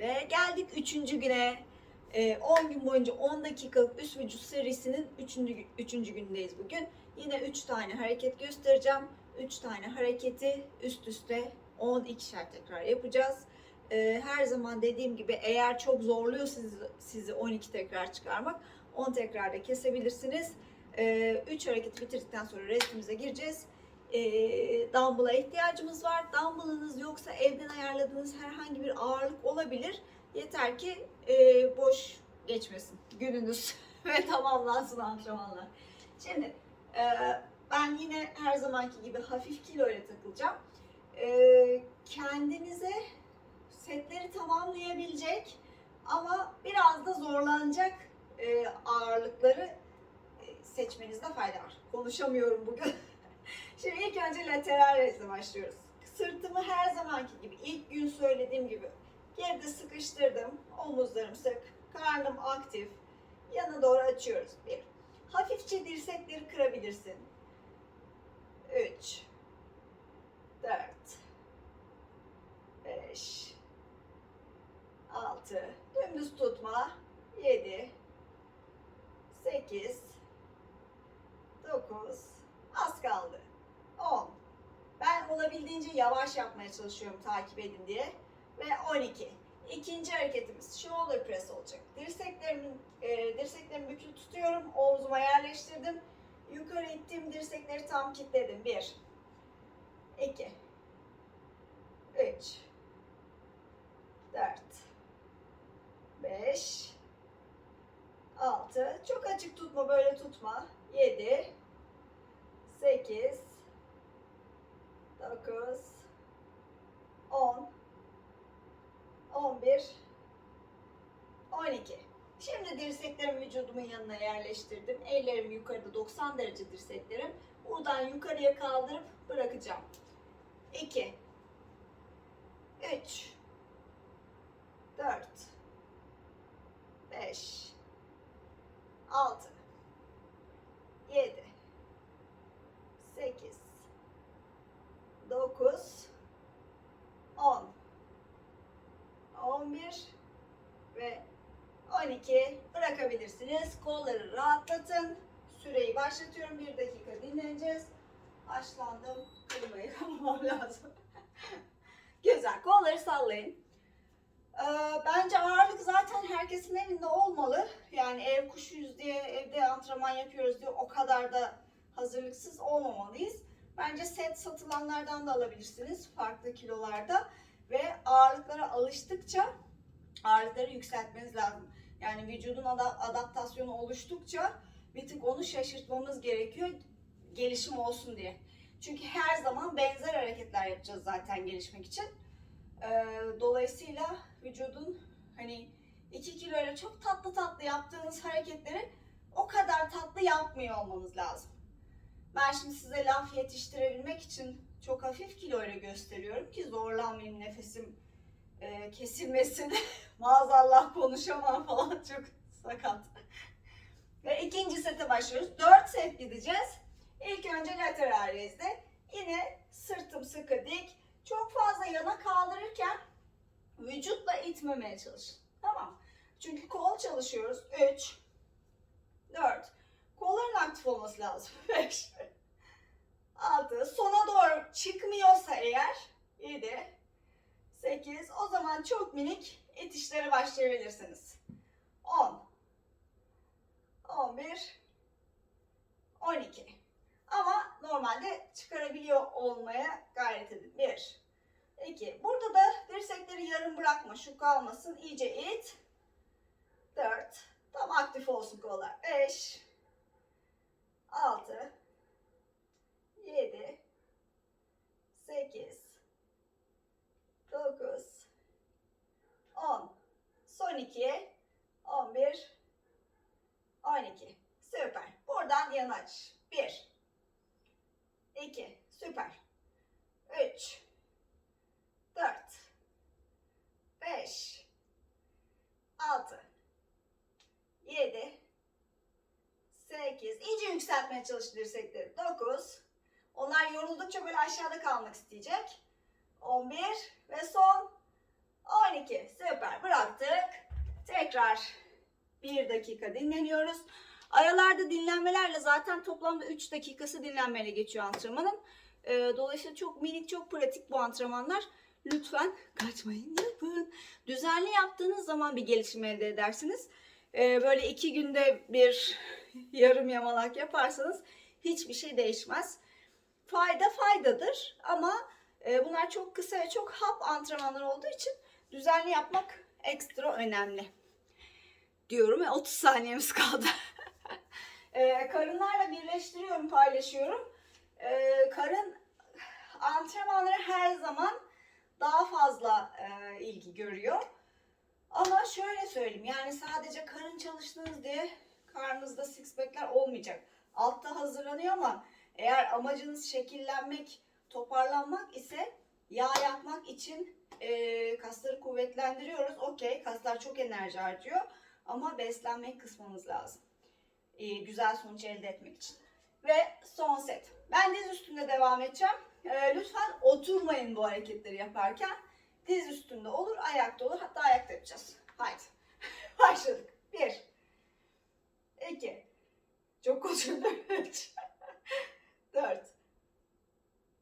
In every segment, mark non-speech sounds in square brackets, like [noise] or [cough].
Ve geldik üçüncü güne. Ee, 10 gün boyunca 10 dakikalık üst vücut serisinin 3. üçüncü gündeyiz bugün. Yine 3 tane hareket göstereceğim. 3 tane hareketi üst üste 12'şer tekrar yapacağız. Ee, her zaman dediğim gibi eğer çok zorluyor sizi, sizi 12 tekrar çıkarmak 10 tekrarda kesebilirsiniz. 3 hareketi bitirdikten sonra restimize gireceğiz. Ee, dumbbell'a ihtiyacımız var. Dumbbell'ınız yoksa evden ayarladığınız herhangi bir ağırlık olabilir. Yeter ki e, boş geçmesin gününüz [laughs] ve tamamlansın antrenmanlar. Şimdi e, ben yine her zamanki gibi hafif kilo ile takılacağım. E, kendinize setleri tamamlayabilecek ama biraz da zorlanacak e, ağırlıkları e, seçmenizde fayda var. Konuşamıyorum bugün. [laughs] Şimdi ilk önce lateral raise başlıyoruz. Sırtımı her zamanki gibi ilk gün söylediğim gibi geride sıkıştırdım. Omuzlarım sık, karnım aktif. Yana doğru açıyoruz. Bir. Hafifçe dirsekleri kırabilirsin. Üç. Dört. Beş. Altı. Dümdüz tutma. Yedi. Sekiz. Dokuz. Az kaldı. 10. Ben olabildiğince yavaş yapmaya çalışıyorum takip edin diye. Ve 12. İkinci hareketimiz shoulder press olacak. Dirseklerimin, e, dirseklerimi bükülü tutuyorum. Omzuma yerleştirdim. Yukarı ittim. Dirsekleri tam kilitledim. 1. 2. 3. 4. 5. 6. Çok açık tutma. Böyle tutma. 7. 8 9 10 11 12 Şimdi dirseklerimi vücudumun yanına yerleştirdim. Ellerim yukarıda 90 derece dirseklerim. Buradan yukarıya kaldırıp bırakacağım. 2 3 4 5 6 7 8 9 10 11 ve 12 bırakabilirsiniz. Kolları rahatlatın. Süreyi başlatıyorum. 1 dakika dinleneceğiz. Başlandım. Kırmayı kapamam [laughs] lazım. [laughs] Güzel. Kolları sallayın. Ee, bence ağırlık zaten herkesin evinde olmalı. Yani ev kuşuyuz diye evde antrenman yapıyoruz diye o kadar da hazırlıksız olmamalıyız. Bence set satılanlardan da alabilirsiniz farklı kilolarda ve ağırlıklara alıştıkça ağırlıkları yükseltmeniz lazım. Yani vücudun ada- adaptasyonu oluştukça bir tık onu şaşırtmamız gerekiyor gelişim olsun diye. Çünkü her zaman benzer hareketler yapacağız zaten gelişmek için. Ee, dolayısıyla vücudun hani 2 kiloyla çok tatlı tatlı yaptığınız hareketleri o kadar tatlı yapmıyor olmanız lazım. Ben şimdi size laf yetiştirebilmek için çok hafif kiloyla gösteriyorum ki zorlanmayayım nefesim e, kesilmesin. [laughs] Maazallah konuşamam falan çok sakat. Ve ikinci sete başlıyoruz. 4 set gideceğiz. İlk önce lateral rais'de. Yine sırtım sıkı dik. Çok fazla yana kaldırırken vücutla itmemeye çalışın. Tamam. Çünkü kol çalışıyoruz. 3 4 Kolların aktif olması lazım. [laughs] 5 6 Sona doğru çıkmıyorsa eğer 7 8 O zaman çok minik itişlere başlayabilirsiniz. 10 11 12 Ama normalde çıkarabiliyor olmaya gayret edin. 1 2 Burada da dirsekleri yarım bırakma. Şu kalmasın. İyice it. 4 Tam aktif olsun kollar. 5 6 7 8 9 10 Son 2 11 12 Süper. Buradan yan aç. 1 2 Süper. 3 4 5 6 7 8 İyice yükseltmeye çalış dirsekleri. 9 Onlar yoruldukça böyle aşağıda kalmak isteyecek. 11 ve son 12 12. Süper. Bıraktık. Tekrar bir dakika dinleniyoruz. Aralarda dinlenmelerle zaten toplamda 3 dakikası dinlenmeyle geçiyor antrenmanın. Ee, dolayısıyla çok minik, çok pratik bu antrenmanlar. Lütfen kaçmayın yapın. Düzenli yaptığınız zaman bir gelişim elde edersiniz. Ee, böyle iki günde bir [laughs] yarım yamalak yaparsanız hiçbir şey değişmez. Fayda faydadır ama e, bunlar çok kısa ve çok hap antrenmanlar olduğu için düzenli yapmak ekstra önemli. Diyorum ve 30 saniyemiz kaldı. [laughs] e, karınlarla birleştiriyorum, paylaşıyorum. E, karın antrenmanları her zaman daha fazla e, ilgi görüyor. Ama şöyle söyleyeyim yani sadece karın çalıştınız diye karnınızda six pack'ler olmayacak. Altta hazırlanıyor ama eğer amacınız şekillenmek, toparlanmak ise yağ yakmak için e, kasları kuvvetlendiriyoruz. Okey kaslar çok enerji harcıyor ama beslenmek kısmımız lazım. E, güzel sonuç elde etmek için. Ve son set. Ben diz üstünde devam edeceğim. E, lütfen oturmayın bu hareketleri yaparken. Diz üstünde olur, ayakta olur. Hatta ayakta yapacağız. Haydi. [laughs] Başladık. Bir. iki, Çok konuşuyorum. Üç. [laughs] Dört.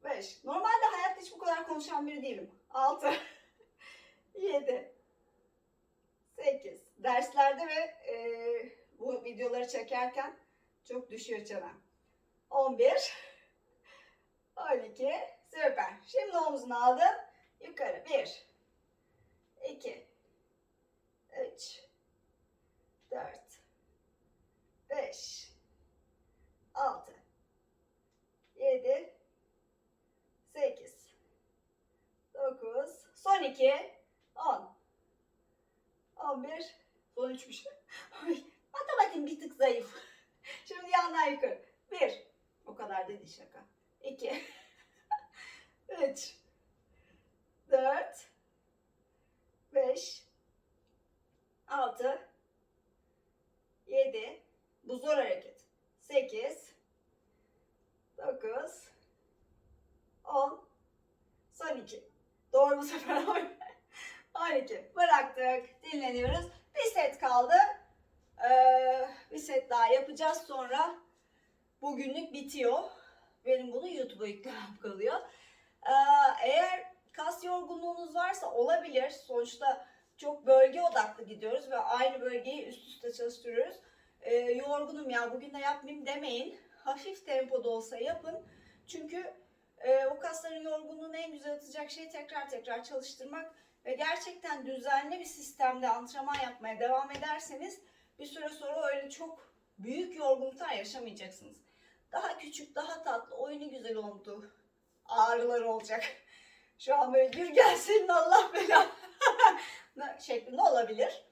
Beş. Normalde hayatta hiç bu kadar konuşan biri değilim. 6, 7, 8. Derslerde ve e, bu videoları çekerken çok düşüyor çenem. 11, 12, [laughs] süper. Şimdi omzunu aldım. Yukarı. 1, 2, 3, 4, 5, 6, 12, 10, 11, 13'müş. Set kaldı. Ee, bir set daha yapacağız. Sonra bugünlük bitiyor. Benim bunu YouTube'a yüklemem kalıyor. Ee, eğer kas yorgunluğunuz varsa olabilir. Sonuçta çok bölge odaklı gidiyoruz ve aynı bölgeyi üst üste çalıştırıyoruz. Ee, yorgunum ya bugün de yapmayayım demeyin. Hafif tempoda olsa yapın. Çünkü e, o kasların yorgunluğunu en güzel atacak şey tekrar tekrar çalıştırmak ve gerçekten düzenli bir sistemde antrenman yapmaya devam ederseniz bir süre sonra öyle çok büyük yorgunluklar yaşamayacaksınız. Daha küçük, daha tatlı, oyunu güzel oldu. Ağrılar olacak. [laughs] Şu an böyle gül gelsin Allah belanı [laughs] şeklinde olabilir.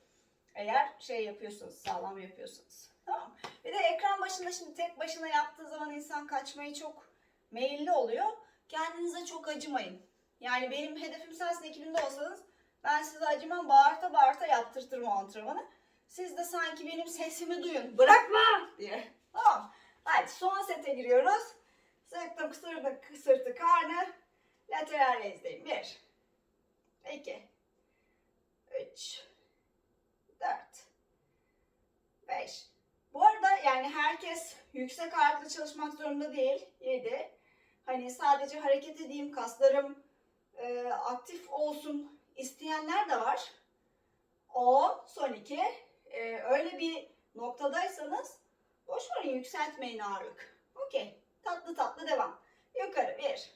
Eğer şey yapıyorsanız, sağlam yapıyorsanız. Tamam. Bir de ekran başında şimdi tek başına yaptığı zaman insan kaçmayı çok meyilli oluyor. Kendinize çok acımayın. Yani benim hedefim sensin ekibinde olsanız ben size acımam bağırta bağırta yaptırtırım o antrenmanı. Siz de sanki benim sesimi duyun. Bırakma diye. Tamam. Hadi son sete giriyoruz. Sıktım sırtı, sırtı karnı. Lateral rezdeyim. Bir. iki, Üç. Dört. Beş. Bu arada yani herkes yüksek ağırlıkla çalışmak zorunda değil. Yedi. Hani sadece hareket edeyim, kaslarım e, aktif olsun isteyenler de var. O son iki. E, öyle bir noktadaysanız boş verin yükseltmeyin ağırlık. Okey. Tatlı tatlı devam. Yukarı. Bir.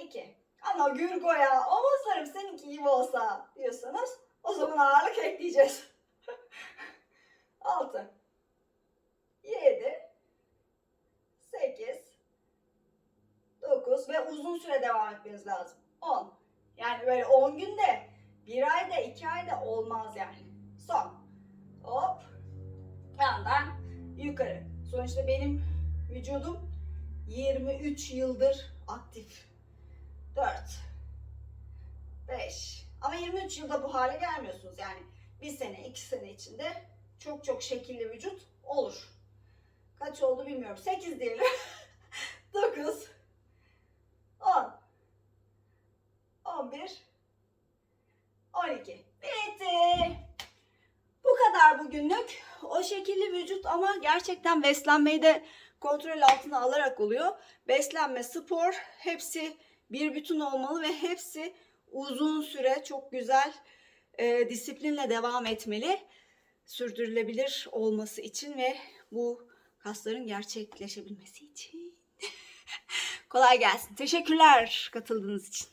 iki. Ama Gürgo ya omuzlarım seninki gibi olsa diyorsanız o zaman ağırlık ekleyeceğiz. [laughs] Altı. Yedi. Sekiz. Dokuz. Ve uzun süre devam etmeniz lazım. On. Yani böyle on günde, bir ayda, iki ayda olmaz yani. Son. Hop. Yandan yukarı. Sonuçta benim vücudum 23 yıldır aktif. 4 5 Ama 23 yılda bu hale gelmiyorsunuz yani. Bir sene, iki sene içinde çok çok şekilli vücut olur. Kaç oldu bilmiyorum. 8 diyelim. [laughs] 9 10 11 12 12. Bitti. Bu kadar bugünlük. O şekilli vücut ama gerçekten beslenmeyi de kontrol altına alarak oluyor. Beslenme, spor hepsi bir bütün olmalı ve hepsi uzun süre çok güzel e, disiplinle devam etmeli. Sürdürülebilir olması için ve bu kasların gerçekleşebilmesi için. [laughs] Kolay gelsin. Teşekkürler katıldığınız için.